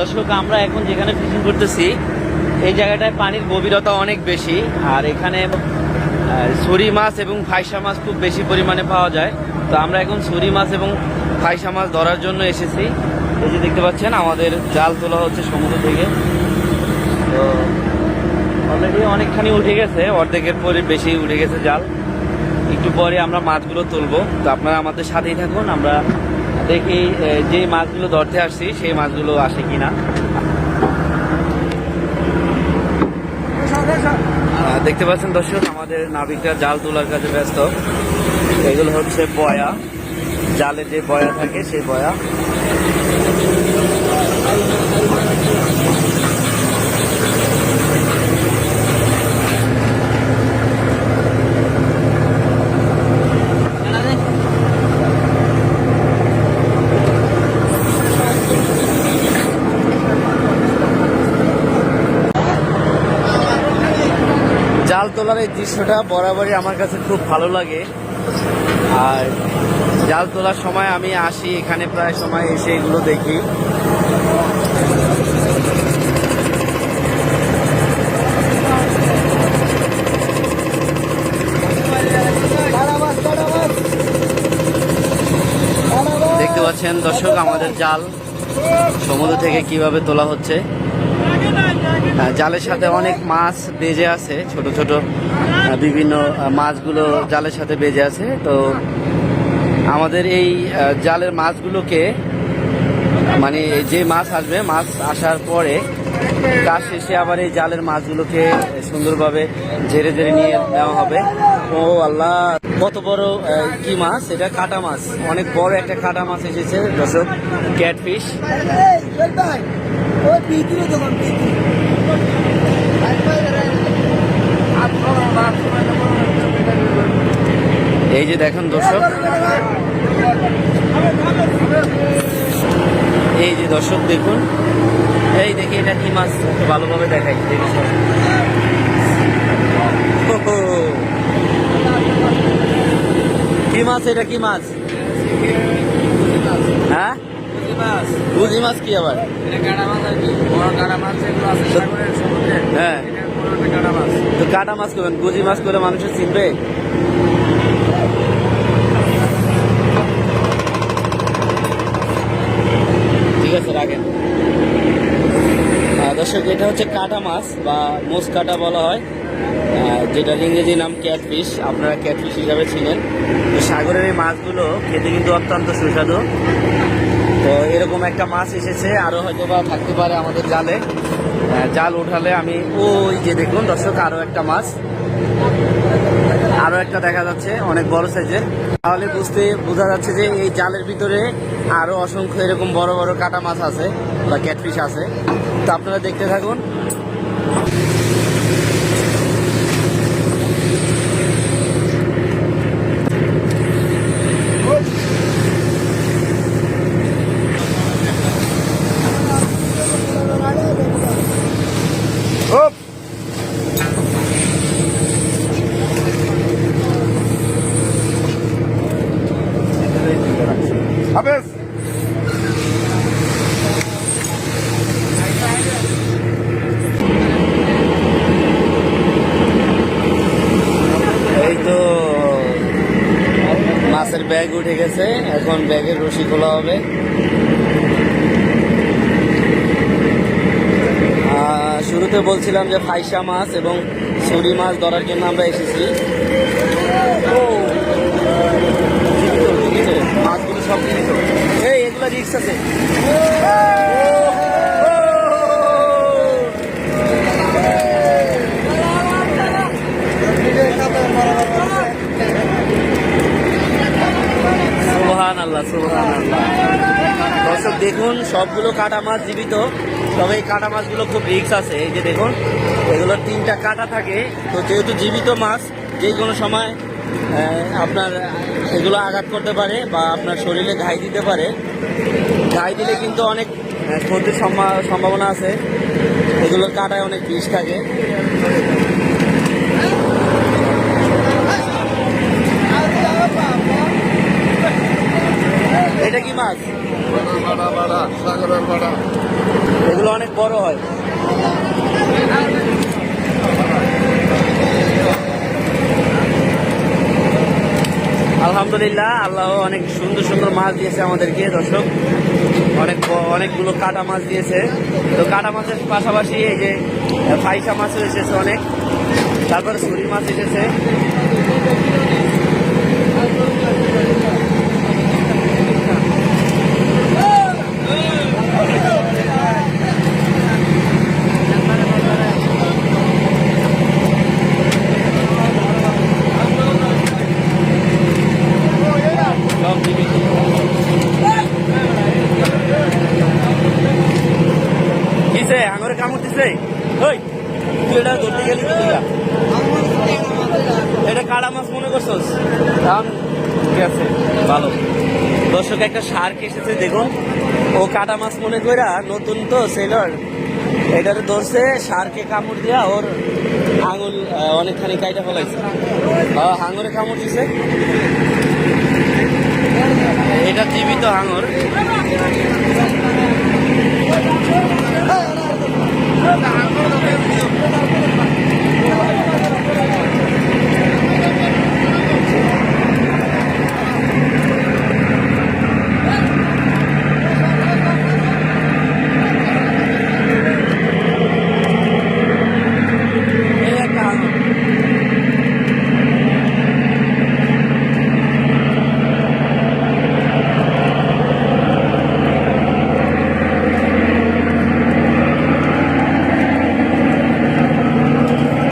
দর্শক, আমরা এখন যেখানে ফিশিং করতেছি, এই জায়গাটায় পানির গভীরতা অনেক বেশি, আর এখানে ছুরি মাছ এবং ফাইসা মাছ খুব বেশি পরিমাণে পাওয়া যায়। তো আমরা এখন ছুরি মাছ এবং ফাইসা মাছ ধরার জন্য এসেছি। এই যে দেখতে পাচ্ছেন, আমাদের জাল তোলা হচ্ছে সমুদ্র থেকে। তো অলরেডি অনেকখানি উঠে গেছে, অর্ধেকের পরে বেশি উঠে গেছে জাল। একটু পরে আমরা মাছগুলো তুলবো। তো আপনারা আমাদের সাথেই থাকুন, আমরা দেখি যে মাছগুলো ধরতে আসছি, সেই মাছগুলো আসে কিনা। দেখতে পাচ্ছেন দর্শক, আমাদের নাবিকরা জাল তোলার কাজে ব্যস্ত। এগুলো হচ্ছে বয়া। জালে যে বয়া থাকে, সেই বয়া। জাল তোলার এই দৃশ্যটা বরাবরই আমার কাছে খুব ভালো লাগে। আর জাল তোলার সময় আমি আসি, এখানে প্রায় সময় এসে এগুলো দেখি। দেখতে পাচ্ছেন দর্শক, আমাদের জাল সমুদ্র থেকে কীভাবে তোলা হচ্ছে। জালের সাথে অনেক মাছ বেজে আছে ছোট ছোট বিভিন্ন মাছগুলো জালের সাথে বেজে আছে তো আমাদের এই জালের মাছগুলোকে মানে যে মাছ আসবে মাছ আসার পরে কাজ শেষে আবার এই জালের মাছগুলোকে সুন্দরভাবে ঝেড়ে ঝেড়ে নিয়ে নেওয়া হবে ও আল্লাহ কত বড় কি মাছ এটা কাটা মাছ অনেক বড় একটা কাটা মাছ এসেছে দর্শক ক্যাটফিশ এই যে দেখেন দর্শক। এই যে দর্শক দেখুন। এই দেখি এটা কি মাছ? একটু ভালোভাবে দেখাই দেখি। কি মাছ এটা? কি মাছ? হ্যাঁ? বুঝি মাছ। কি আবার? হ্যাঁ। তো কাটা মাছ করবেন, গুজি মাছ করে মানুষের চিনবে? ঠিক আছে, রাখেন। দর্শক, এটা হচ্ছে কাটা মাছ বা মোষ কাটা বলা হয়। যেটার ইংরেজি নাম ক্যাটফিশ, আপনারা ক্যাটফিশ হিসাবে ছিলেন তো সাগরের এই মাছগুলো খেতে কিন্তু অত্যন্ত সুস্বাদু। তো এরকম একটা মাছ এসেছে, আরও হয়তো বা থাকতে পারে আমাদের জালে। জাল উঠালে আমি ওই যে দেখুন, দর্শক, আরও একটা মাছ। আরও একটা দেখা যাচ্ছে, অনেক বড় সাইজের। তাহলে বুঝতে, বোঝা যাচ্ছে যে এই জালের ভিতরে আরও অসংখ্য এরকম বড় বড় কাটা মাছ আছে বা ক্যাটফিস আছে। তো আপনারা দেখতে থাকুন। হাফেজ এই তো মাছের ব্যাগ উঠে গেছে। এখন ব্যাগের রশি খোলা হবে। শুরুতে বলছিলাম যে ফাইসা মাছ এবং ছুরি মাছ ধরার জন্য আমরা এসেছি। মাছগুলো সব আল্লাহ আল্লাহ দেখুন, সবগুলো কাটা মাছ জীবিত। তবে এই কাটা মাছগুলো খুব রিক্স আছে। এই যে দেখুন এগুলোর তিনটা কাটা থাকে। তো যেহেতু জীবিত মাছ, যে কোনো সময় আপনার, এগুলো আঘাত করতে পারে বা আপনার শরীরে ঘাই দিতে পারে। ঘাই দিলে কিন্তু অনেক ক্ষতির সম্ভা- সম্ভাবনা আছে। এগুলোর কাটায় অনেক বিষ থাকে এটা কি মাছ বাড়া বাড়া সাগরের বাড়া আলহামদুলিল্লাহ, আল্লাহ অনেক সুন্দর সুন্দর মাছ দিয়েছে আমাদেরকে, দর্শক। অনেক অনেকগুলো কাটা মাছ দিয়েছে। তো কাটা মাছের পাশাপাশি এই যে ফাইসা মাছও এসেছে অনেক, তারপরে সুরি মাছ এসেছে। সব আঙুরে কামড় দিছে। ওই তুই এটা ধরতে গেলি এটা কাড়া মাছ মনে করছস? দাম ঠিক আছে? ভালো। দর্শক, একটা শার্ক এসেছে, দেখুন। ও কাটা মাছ মনে কইরা নতুন তো সেলর এটার ধরছে, শার্কে কামড় দিয়া ওর আঙুল অনেকখানি কাইটা ফেলাইছে। হাঙরে কামড় দিছে। এটা জীবিত হাঙর Thank you.